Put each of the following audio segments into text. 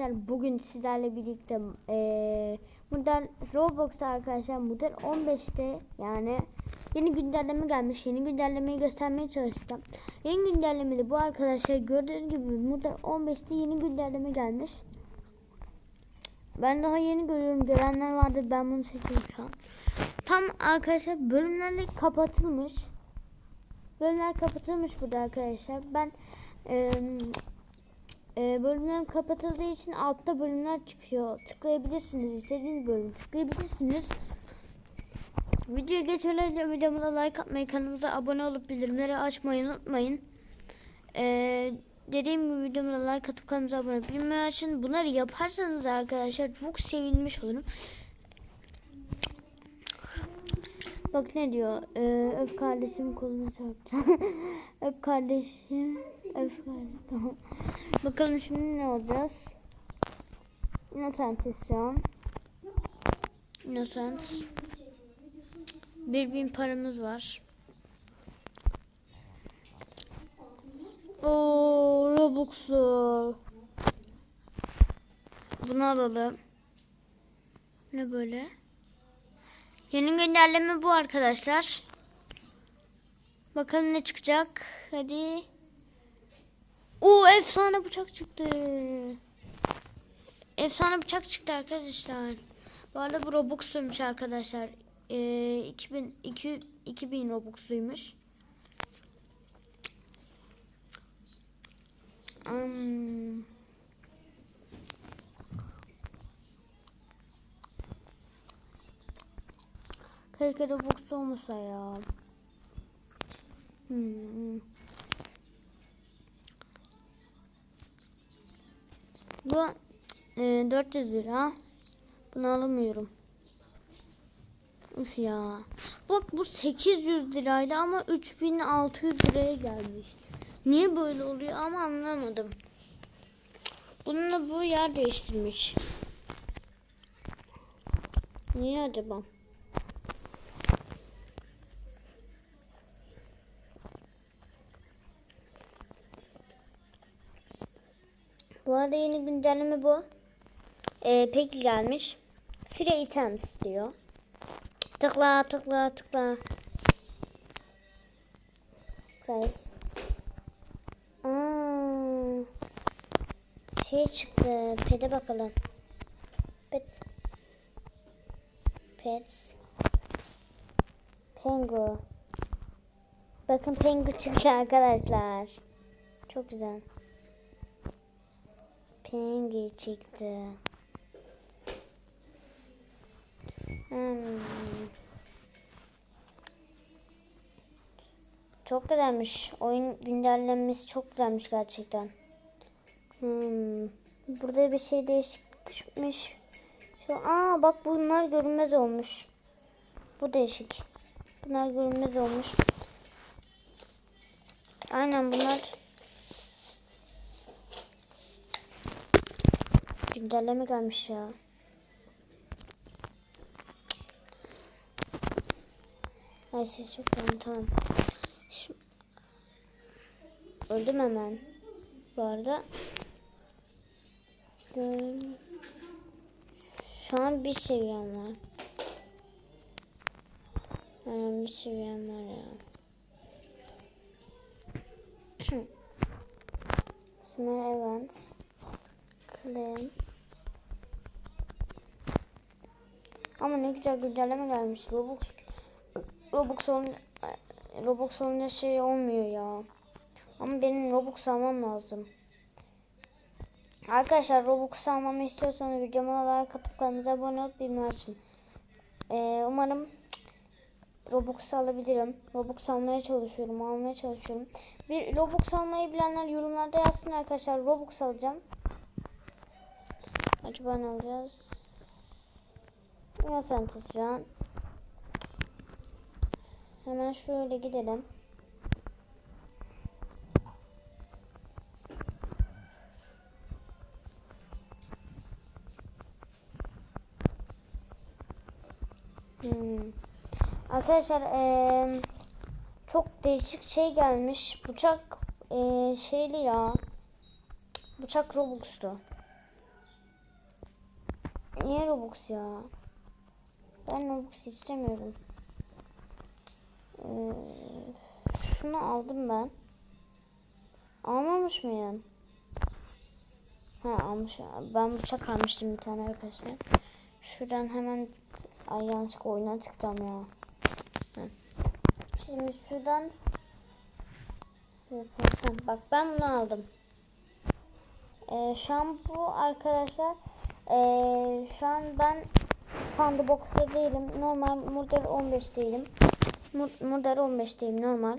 arkadaşlar bugün sizlerle birlikte eee Modern Roblox'ta arkadaşlar Modern 15'te yani yeni güncelleme gelmiş. Yeni güncellemeyi göstermeye çalışacağım. Yeni güncellemede bu arkadaşlar gördüğünüz gibi Modern 15'te yeni güncelleme gelmiş. Ben daha yeni görüyorum. Görenler vardı. Ben bunu seçiyorum şu an. Tam arkadaşlar bölümler kapatılmış. Bölümler kapatılmış burada arkadaşlar. Ben eee e, bölümler kapatıldığı için altta bölümler çıkıyor. Tıklayabilirsiniz. istediğiniz bölümü tıklayabilirsiniz. Videoya önce videomuza like atmayı, kanalımıza abone olup bildirimleri açmayı unutmayın. Ee, dediğim gibi videomuza like atıp kanalımıza abone olup bildirimleri açın. Bunları yaparsanız arkadaşlar çok sevinmiş olurum. Bak ne diyor? Ee, öf kardeşim kolumu çarptı. öf kardeşim. Öf kardeşim. Tamam. Bakalım şimdi ne olacağız? Innocent isyan. Innocent. Bir bin paramız var. Oo, Robux'u. Bunu alalım. Ne böyle? Yeni güncelleme bu arkadaşlar. Bakalım ne çıkacak. Hadi. Oo efsane bıçak çıktı. Efsane bıçak çıktı arkadaşlar. Bu arada bu Robux'uymuş arkadaşlar. Ee, 2000, 200, 2000 Robux'luymuş. Hmm. Keşke Robux olmasa ya. Hmm. Bu e, 400 lira. Bunu alamıyorum. Üf ya. Bak bu 800 liraydı ama 3600 liraya gelmiş. Niye böyle oluyor ama anlamadım. Bununla bu yer değiştirmiş. Niye acaba? Bu arada yeni güncelleme bu. Ee, peki gelmiş. Free items diyor. Tıkla tıkla tıkla. Price. Aa, şey çıktı. Pet'e bakalım. Pet. Pets. Pengu. Bakın pengu çıktı arkadaşlar. Çok güzel. Pengi çıktı. Hmm. Çok güzelmiş. Oyun güncellenmesi çok güzelmiş gerçekten. Hmm. Burada bir şey değişikmiş. Şu, aa bak bunlar görünmez olmuş. Bu değişik. Bunlar görünmez olmuş. Aynen bunlar Güncelleme gelmiş ya. Ay ses çok tamam tamam. Şimdi... Öldüm hemen. Bu arada. Şu an bir seviyem var. Bir seviyem var ya. Small Events. Claim. Ama ne güzel güncelleme gelmiş. Robux Robux olunca Robux olunca şey olmuyor ya. Ama benim Robux almam lazım. Arkadaşlar Robux almamı istiyorsanız videoma like atıp kanalımıza abone olup bilmeyi açın. Ee, umarım Robux alabilirim. Robux almaya çalışıyorum, almaya çalışıyorum. Bir Robux almayı bilenler yorumlarda yazsın arkadaşlar. Robux alacağım. Acaba ne alacağız? Ya sen. Hemen şöyle gidelim. Hmm. Arkadaşlar eee, çok değişik şey gelmiş. Bıçak eee, şeyli ya. Bıçak Robux'tu. Niye Robux ya? Ben Robux istemiyorum. Ee, şunu aldım ben. Almamış mıyım? Ha almış. Ben bıçak almıştım bir tane arkadaşlar. Şuradan hemen ay yanlışlıkla oyundan çıktım ya. Şimdi şuradan yaparsam bak ben bunu aldım. Ee, şu arkadaşlar ee, şu an ben Sandbox'ta değilim. Normal Murder 15 değilim. Mur- Murder 15 değilim normal.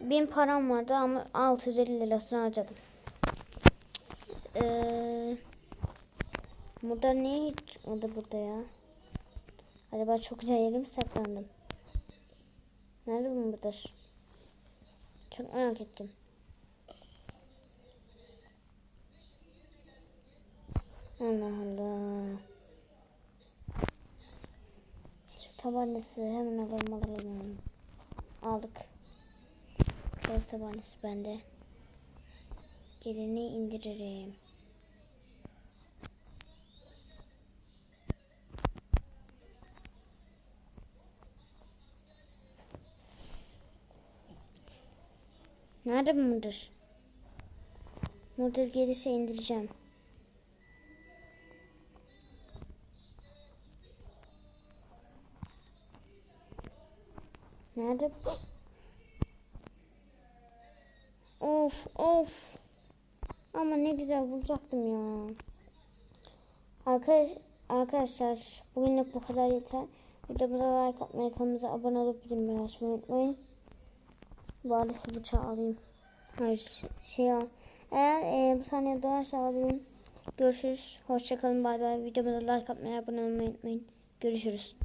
Bin param vardı ama 650 lirasını harcadım. Ee, Murder niye hiç çıkmadı burada ya? Acaba çok güzel yere mi saklandım? Nerede bu Murder? Çok merak ettim. Allah Allah. Şu tabancası hemen alalım alalım. Aldık. Kol tabancası bende. Gelini indiririm. Nerede mıdır? Mıdır gelirse indireceğim. Nerede? Of of. Ama ne güzel vuracaktım ya. Arkadaş, arkadaşlar bugünlük bu kadar yeter. Videomuza like atmayı, kanalımıza abone olup bildirimleri açmayı unutmayın. Bari şu bıçağı alayım. Hayır şey al. Eğer e, bu saniye doğarsa alabilirim. Görüşürüz. Hoşçakalın. Bay bay. Videomuza like atmayı, abone olmayı unutmayın. Görüşürüz.